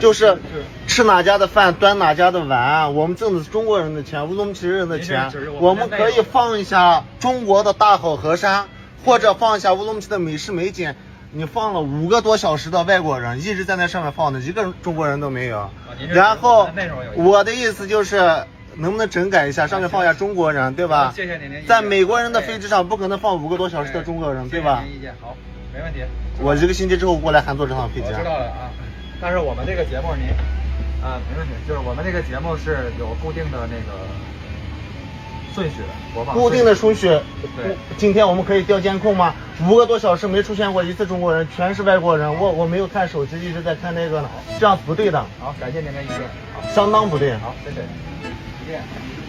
就是吃哪家的饭端哪家的碗，我们挣的是中国人的钱，乌鲁木齐人的钱我我们可以放一下中国的大好河山，或者放一下乌鲁木齐的美食美景。你放了五个多小时的外国人，一直在那上面放的，一个中国人都没有。然后我的意思就是，能不能整改一下，上面放一下中国人，对吧？在美国人的飞机上不可能放五个多小时的中国人，对吧谢谢？您意见好，没问题。我一个星期之后过来还坐这趟飞机我知。道了啊，但是我们这个节目您啊没问题，就是我们这个节目是有固定的那个顺序的播放，固定的顺序。对今天我们可以调监控吗？五个多小时没出现过一次中国人，全是外国人。我我没有看手机，一直在看那个呢，这样不对的，好，感谢您的意见，好，相当不对。好，谢谢，再见。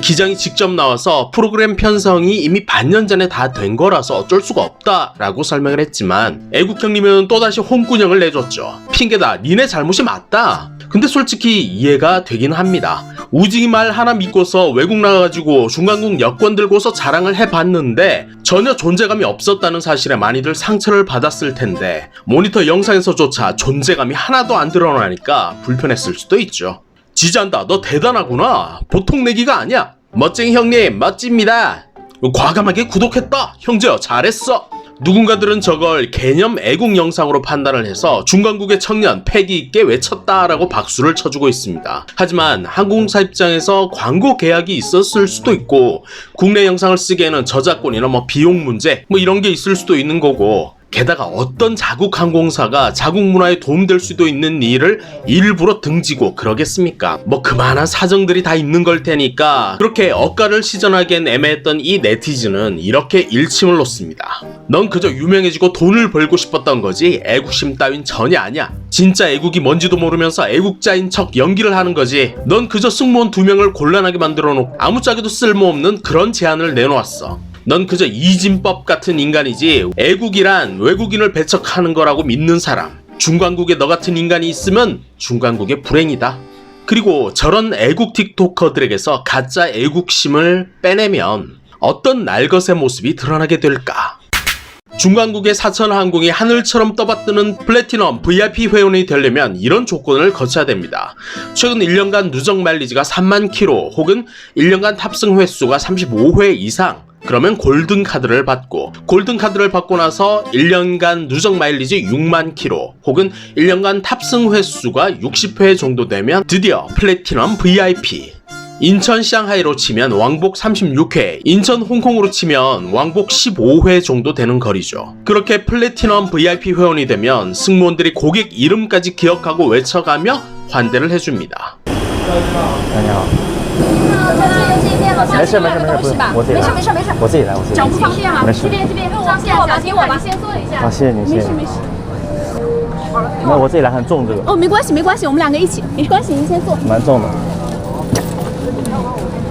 기장이 직접 나와서 프로그램 편성이 이미 반년 전에 다 된 거라서 어쩔 수가 없다라고 설명을 했지만 애국 형님은 또다시 홍군형을 내줬죠. 핑계다 니네 잘못이 맞다. 근데 솔직히 이해가 되긴 합니다. 우징이 말 하나 믿고서 외국 나가가지고 중간국 여권 들고서 자랑을 해봤는데 전혀 존재감이 없었다는 사실에 많이들 상처를 받았을 텐데 모니터 영상에서조차 존재감이 하나도 안 드러나니까 불편했을 수도 있죠. 지지한다. 너 대단하구나. 보통 내기가 아니야. 멋쟁이 형님, 멋집니다. 과감하게 구독했다. 형제여, 잘했어. 누군가들은 저걸 개념 애국 영상으로 판단을 해서 중간국의 청년 패기 있게 외쳤다라고 박수를 쳐주고 있습니다. 하지만 항공사 입장에서 광고 계약이 있었을 수도 있고 국내 영상을 쓰기에는 저작권이나 뭐 비용 문제 뭐 이런 게 있을 수도 있는 거고 게다가 어떤 자국 항공사가 자국 문화에 도움될 수도 있는 일을 일부러 등지고 그러겠습니까? 뭐 그만한 사정들이 다 있는 걸 테니까 그렇게 억가를 시전하기엔 애매했던 이 네티즌은 이렇게 일침을 놓습니다. 넌 그저 유명해지고 돈을 벌고 싶었던 거지 애국심 따윈 전혀 아니야. 진짜 애국이 뭔지도 모르면서 애국자인 척 연기를 하는 거지. 넌 그저 승무원 두 명을 곤란하게 만들어 놓고 아무짝에도 쓸모없는 그런 제안을 내놓았어. 넌 그저 이진법 같은 인간이지 애국이란 외국인을 배척하는 거라고 믿는 사람. 중간국에 너 같은 인간이 있으면 중간국의 불행이다. 그리고 저런 애국 틱토커들에게서 가짜 애국심을 빼내면 어떤 날것의 모습이 드러나게 될까? 중간국의 사천항공이 하늘처럼 떠받드는 플래티넘 VIP 회원이 되려면 이런 조건을 거쳐야 됩니다. 최근 1년간 누적 마일리지가 3만 킬로 혹은 1년간 탑승 횟수가 35회 이상 그러면 골든 카드를 받고 골든 카드를 받고 나서 1년간 누적 마일리지 6만 키로 혹은 1년간 탑승 횟수가 60회 정도 되면 드디어 플래티넘 VIP 인천 샹하이로 치면 왕복 36회, 인천 홍콩으로 치면 왕복 15회 정도 되는 거리죠. 그렇게 플래티넘 VIP 회원이 되면 승무원들이 고객 이름까지 기억하고 외쳐가며 환대를 해줍니다. 안녕. 没事没事没事，不用我自己来，没事没事没事，我自己来，我自己来脚不。方便吗？没事这边这边上线小心我吧，先坐一下。好，谢谢你，谢谢你。没事没事。那我自己来很重，这个哦，没关系没关系，我们两个一起，没关系，您先坐。蛮重的。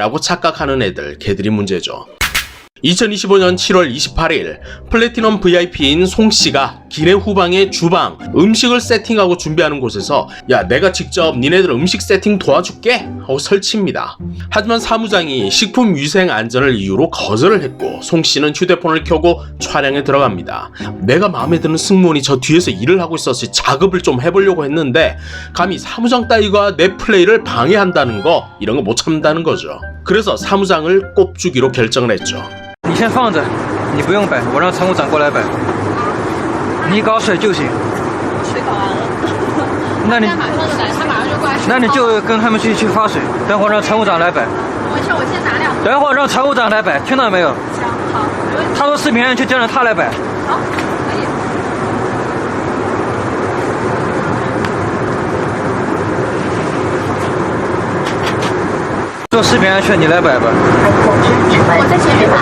라고 착각하는 애들, 걔들이 문제죠. 2025년 7월 28일 플래티넘 VIP인 송씨가 기내 후방의 주방 음식을 세팅하고 준비하는 곳에서 야 내가 직접 니네들 음식 세팅 도와줄게 하고 설치입니다. 하지만 사무장이 식품 위생 안전을 이유로 거절을 했고 송씨는 휴대폰을 켜고 촬영에 들어갑니다. 내가 마음에 드는 승무원이 저 뒤에서 일을 하고 있어서 작업을 좀 해보려고 했는데 감히 사무장 따위가 내 플레이를 방해한다는 거 이런 거 못 참는다는 거죠. 그래서 사무장을 꼽주기로 결정을 했죠. 你先放着，你不用摆，我让乘务长过来摆。 你搞水就行。水搞完了，那你马上就来，他马上就过来那你就跟他们去去发水，等会儿让乘务长来摆。没事，我先拿两等会儿让乘务长来摆，听到没有？行，好，没问题。他说视频安全就让他来摆。好，可以。说食品安全你来摆吧，我在前面摆，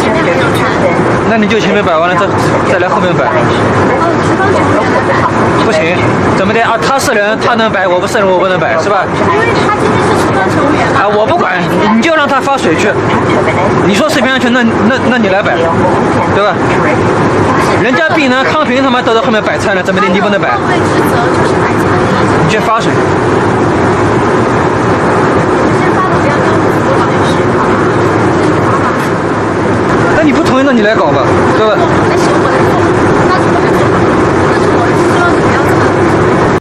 前面还有餐。那你就前面摆完了再再来后面摆，不行，怎么的啊？他是人，他能摆，我不是人，我不能摆，是吧？因为他今天是员。啊，我不管，你就让他发水去。你说食品安全，那那那你来摆，对吧？人家碧南康平他妈都在后面摆菜呢，怎么的你不能摆？你去发水。先发的不要你不同意，那你来搞吧，对吧？那是我的错，那是我的错，那是我是希望你不要这么。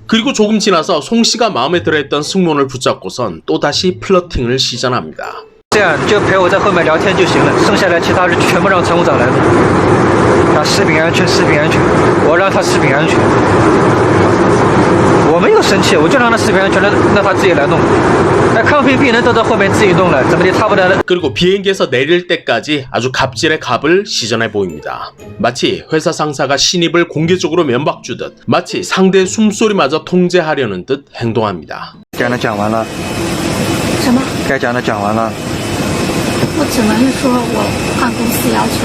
그리고 조금 지나서 송 씨가 마음에 들어했던 승무원을 붙잡고선 또다시 플러팅을 시전합니다. 这样就陪我在后面聊天就行了，剩下的其他人全部让乘务长来弄。啊，食品安全，食品安全，我让他食品安全。 我没有生气，我就让他食品安全，让让他自己来弄。那康平病人都在后面自己弄了，怎么的？差不多了。 그리고 비행기에서 내릴 때까지 아주 갑질의 갑을 시전해 보입니다. 마치 회사 상사가 신입을 공개적으로 면박 주듯 마치 상대의 숨소리마저 통제하려는 듯 행동합니다. 讲的讲完了，什么？该讲的讲完了。我只能是说我按公司要求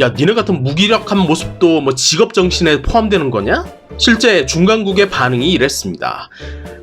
야 니네 같은 무기력한 모습도 뭐 직업 정신에 포함되는 거냐? 실제 중간국의 반응이 이랬습니다.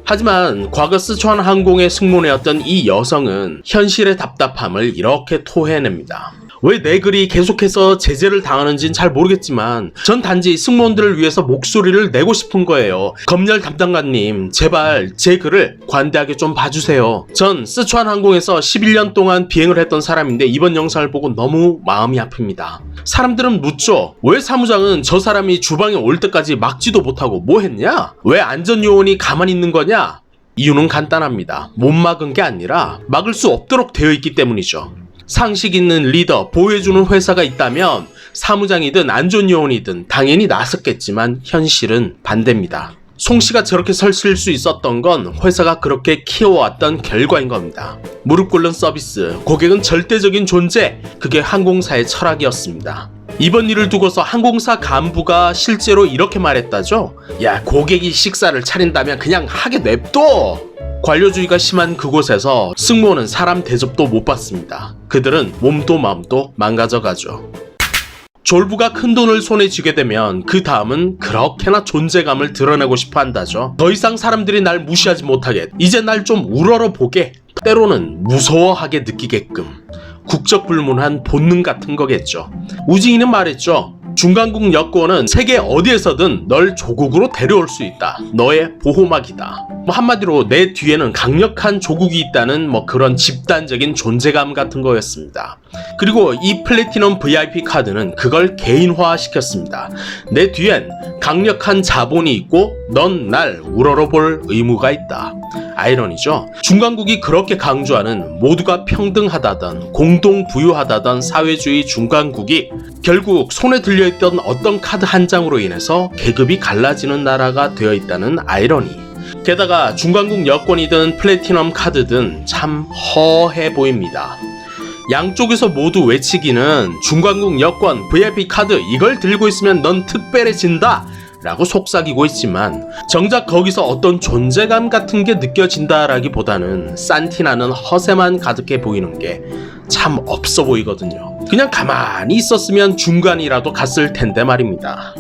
하지만 과거 스촨 항공의 승무원이었던 이 여성은 현실의 답답함을 이렇게 토해냅니다. 왜 내 글이 계속해서 제재를 당하는지는 잘 모르겠지만 전 단지 승무원들을 위해서 목소리를 내고 싶은 거예요. 검열 담당관님 제발 제 글을 관대하게 좀 봐주세요. 전 스촨 항공에서 11년 동안 비행을 했던 사람인데 이번 영상을 보고 너무 마음이 아픕니다. 사람들은 묻죠. 왜 사무장은 저 사람이 주방에 올 때까지 막지도 못하고 뭐 했냐? 왜 안전요원이 가만히 있는 거냐? 이유는 간단합니다. 못 막은 게 아니라 막을 수 없도록 되어 있기 때문이죠. 상식 있는 리더, 보호해주는 회사가 있다면 사무장이든 안전요원이든 당연히 나섰겠지만 현실은 반대입니다. 송 씨가 저렇게 설칠 수 있었던 건 회사가 그렇게 키워왔던 결과인 겁니다. 무릎 꿇는 서비스, 고객은 절대적인 존재, 그게 항공사의 철학이었습니다. 이번 일을 두고서 항공사 간부가 실제로 이렇게 말했다죠? 야, 고객이 식사를 차린다면 그냥 하게 냅둬! 관료주의가 심한 그곳에서 승무원은 사람 대접도 못 받습니다. 그들은 몸도 마음도 망가져가죠. 졸부가 큰 돈을 손에 쥐게 되면 그 다음은 그렇게나 존재감을 드러내고 싶어 한다죠. 더 이상 사람들이 날 무시하지 못하게, 이제 날 좀 우러러 보게, 때로는 무서워하게 느끼게끔. 국적 불문한 본능 같은 거겠죠. 우징이는 말했죠. 중간국 여권은 세계 어디에서든 널 조국으로 데려올 수 있다. 너의 보호막이다. 뭐 한마디로 내 뒤에는 강력한 조국이 있다는 뭐 그런 집단적인 존재감 같은 거였습니다. 그리고 이 플래티넘 VIP 카드는 그걸 개인화 시켰습니다. 내 뒤엔 강력한 자본이 있고 넌 날 우러러볼 의무가 있다. 아이러니죠. 중간국이 그렇게 강조하는 모두가 평등하다던 공동 부유하다던 사회주의 중간국이 결국 손에 들 려있던 어떤 카드 한 장으로 인해서 계급이 갈라지는 나라가 되어 있다는 아이러니. 게다가 중간국 여권이든 플래티넘 카드든 참 허해 보입니다. 양쪽에서 모두 외치기는 중간국 여권 VIP 카드 이걸 들고 있으면 넌 특별해진다 라고 속삭이고 있지만 정작 거기서 어떤 존재감 같은 게 느껴진다라기보다는 산티나는 허세만 가득해 보이는 게 참 없어 보이거든요. 그냥 가만히 있었으면 중간이라도 갔을 텐데 말입니다.